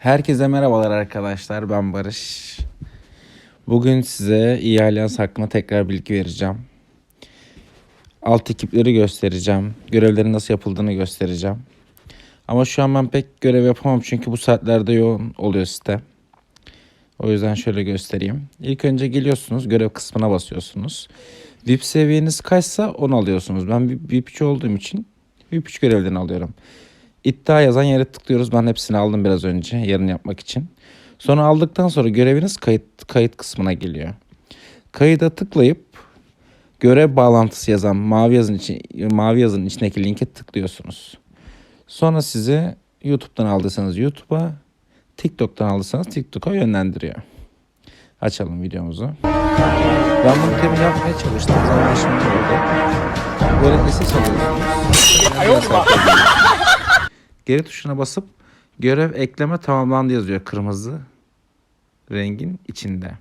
Herkese merhabalar arkadaşlar. Ben Barış. Bugün size iyi Alyans hakkında tekrar bilgi vereceğim. Alt ekipleri göstereceğim. Görevlerin nasıl yapıldığını göstereceğim. Ama şu an ben pek görev yapamam çünkü bu saatlerde yoğun oluyor site. O yüzden şöyle göstereyim. İlk önce geliyorsunuz, görev kısmına basıyorsunuz. VIP seviyeniz kaçsa onu alıyorsunuz. Ben VIP 3 olduğum için VIP 3 görevlerini alıyorum. İddia yazan yere tıklıyoruz. Ben hepsini aldım biraz önce yarın yapmak için. Sonra aldıktan sonra göreviniz kayıt kayıt kısmına geliyor. Kayıda tıklayıp görev bağlantısı yazan mavi yazın için mavi yazının içindeki linke tıklıyorsunuz. Sonra sizi YouTube'dan aldıysanız YouTube'a, TikTok'tan aldıysanız TikTok'a yönlendiriyor. Açalım videomuzu. Ben bunu temin yapmaya çalıştım. Zaman şimdi oldu. Böyle ses alıyorsunuz. Geri tuşuna basıp görev ekleme tamamlandı yazıyor kırmızı rengin içinde.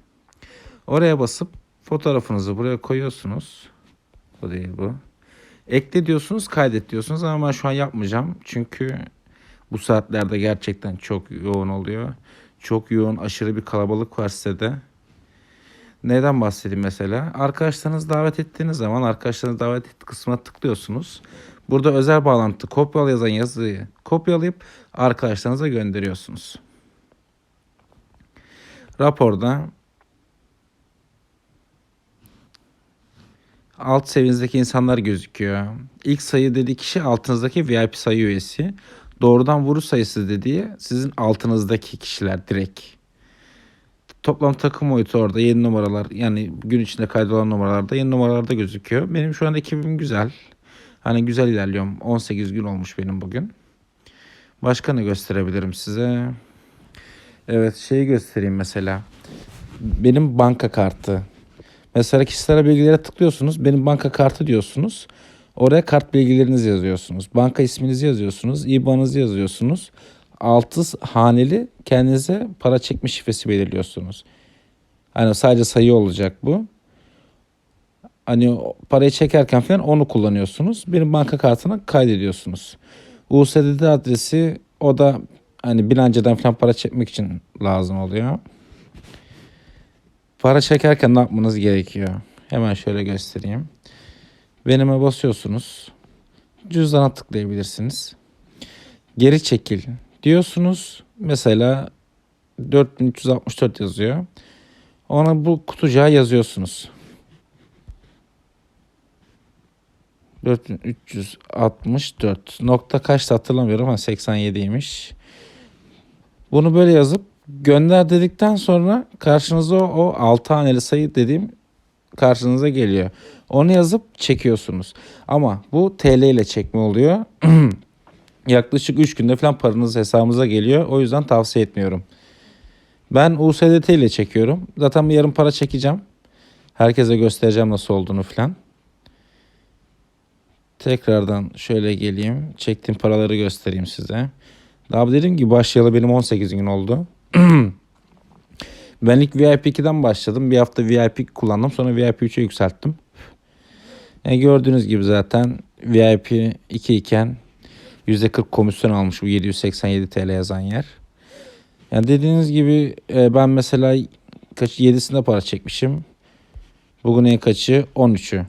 Oraya basıp fotoğrafınızı buraya koyuyorsunuz. Bu değil bu. Ekle diyorsunuz, kaydet diyorsunuz ama ben şu an yapmayacağım. Çünkü bu saatlerde gerçekten çok yoğun oluyor. Çok yoğun, aşırı bir kalabalık var sitede. Neden bahsedeyim mesela? Arkadaşlarınızı davet ettiğiniz zaman arkadaşlarınızı davet et kısmına tıklıyorsunuz. Burada özel bağlantı kopyala yazan yazıyı kopyalayıp arkadaşlarınıza gönderiyorsunuz. Raporda alt seviyenizdeki insanlar gözüküyor. İlk sayı dediği kişi altınızdaki VIP sayı üyesi. Doğrudan vuruş sayısı dediği sizin altınızdaki kişiler direkt. Toplam takım boyutu orada 7 numaralar yani gün içinde kaydolan numaralarda 7 numaralarda gözüküyor. Benim şu an ekibim güzel. Hani güzel ilerliyorum. 18 gün olmuş benim bugün. Başka ne gösterebilirim size? Evet şeyi göstereyim mesela. Benim banka kartı. Mesela kişisel bilgilere tıklıyorsunuz. Benim banka kartı diyorsunuz. Oraya kart bilgilerinizi yazıyorsunuz. Banka isminizi yazıyorsunuz. IBAN'ınızı yazıyorsunuz. Altı haneli kendinize para çekme şifresi belirliyorsunuz. Hani sadece sayı olacak bu. Hani parayı çekerken falan onu kullanıyorsunuz. Benim banka kartına kaydediyorsunuz. USDD adresi o da hani bilanceden falan para çekmek için lazım oluyor. Para çekerken ne yapmanız gerekiyor? Hemen şöyle göstereyim. Benime basıyorsunuz. Cüzdana tıklayabilirsiniz. Geri çekil diyorsunuz. Mesela 4364 yazıyor. Ona bu kutucuğa yazıyorsunuz. 4364 nokta kaçtı hatırlamıyorum ama 87'ymiş. Bunu böyle yazıp gönder dedikten sonra karşınıza o, o 6 haneli sayı dediğim karşınıza geliyor. Onu yazıp çekiyorsunuz. Ama bu TL ile çekme oluyor. Yaklaşık 3 günde falan paranız hesabınıza geliyor. O yüzden tavsiye etmiyorum. Ben USDT ile çekiyorum. Zaten bir yarın para çekeceğim. Herkese göstereceğim nasıl olduğunu falan. Tekrardan şöyle geleyim. Çektiğim paraları göstereyim size. Daha dediğim gibi başlayalı benim 18 gün oldu. ben ilk VIP 2'den başladım. Bir hafta VIP kullandım. Sonra VIP 3'e yükselttim. E gördüğünüz gibi zaten VIP 2 iken %40 komisyon almış bu 787 TL yazan yer. Yani dediğiniz gibi e, ben mesela kaç 7'sinde para çekmişim. Bugün en kaçı 13'ü.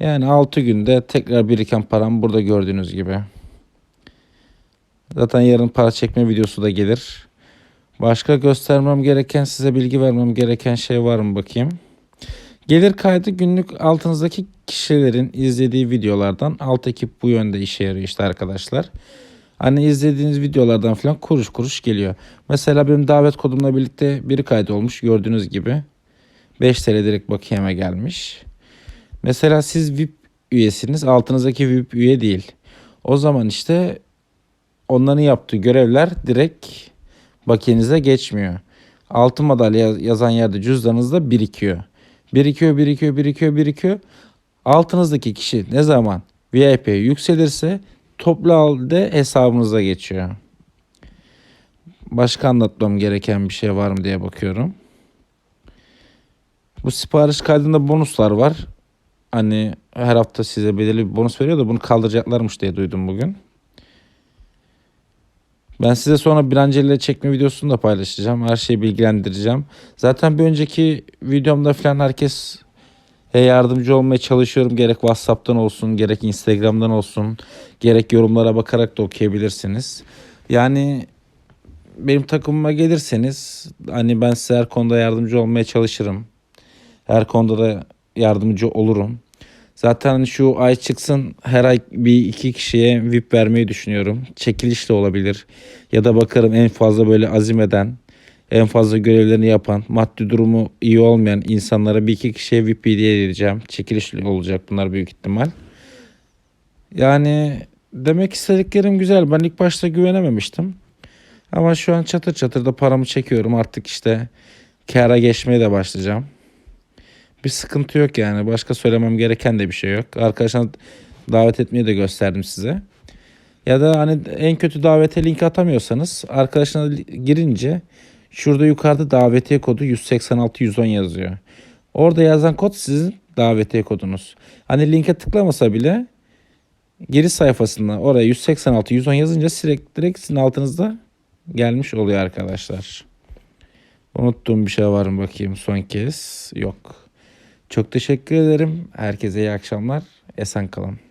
Yani 6 günde tekrar biriken param burada gördüğünüz gibi. Zaten yarın para çekme videosu da gelir. Başka göstermem gereken, size bilgi vermem gereken şey var mı bakayım. Gelir kaydı günlük altınızdaki kişilerin izlediği videolardan alt ekip bu yönde işe yarıyor işte arkadaşlar. Hani izlediğiniz videolardan falan kuruş kuruş geliyor. Mesela benim davet kodumla birlikte biri kaydı olmuş gördüğünüz gibi. 5 TL direkt bakiyeme gelmiş. Mesela siz VIP üyesiniz. Altınızdaki VIP üye değil. O zaman işte onların yaptığı görevler direkt bakiyenize geçmiyor. Altın madalya yazan yerde cüzdanınızda birikiyor. Birikiyor, birikiyor, birikiyor, birikiyor. Altınızdaki kişi ne zaman VIP'ye yükselirse toplu halde hesabınıza geçiyor. Başka anlatmam gereken bir şey var mı diye bakıyorum. Bu sipariş kaydında bonuslar var. Hani her hafta size belirli bir bonus veriyor da bunu kaldıracaklarmış diye duydum bugün. Ben size sonra Branceli çekme videosunu da paylaşacağım. Her şeyi bilgilendireceğim. Zaten bir önceki videomda falan herkes e, yardımcı olmaya çalışıyorum. Gerek WhatsApp'tan olsun, gerek Instagram'dan olsun, gerek yorumlara bakarak da okuyabilirsiniz. Yani benim takımıma gelirseniz hani ben size her konuda yardımcı olmaya çalışırım. Her konuda da yardımcı olurum. Zaten şu ay çıksın her ay bir iki kişiye VIP vermeyi düşünüyorum. Çekiliş de olabilir. Ya da bakarım en fazla böyle azim eden, en fazla görevlerini yapan, maddi durumu iyi olmayan insanlara bir iki kişiye VIP hediye edeceğim. Çekiliş olacak bunlar büyük ihtimal. Yani demek istediklerim güzel. Ben ilk başta güvenememiştim. Ama şu an çatır çatır da paramı çekiyorum. Artık işte kâra geçmeye de başlayacağım. Bir sıkıntı yok yani. Başka söylemem gereken de bir şey yok. Arkadaşlar davet etmeyi de gösterdim size. Ya da hani en kötü davete link atamıyorsanız arkadaşına girince şurada yukarıda davetiye kodu 186 110 yazıyor. Orada yazan kod sizin davetiye kodunuz. Hani linke tıklamasa bile giriş sayfasında oraya 186 110 yazınca direkt, direkt sizin altınızda gelmiş oluyor arkadaşlar. Unuttuğum bir şey var mı bakayım son kez? Yok. Çok teşekkür ederim. Herkese iyi akşamlar. Esen kalın.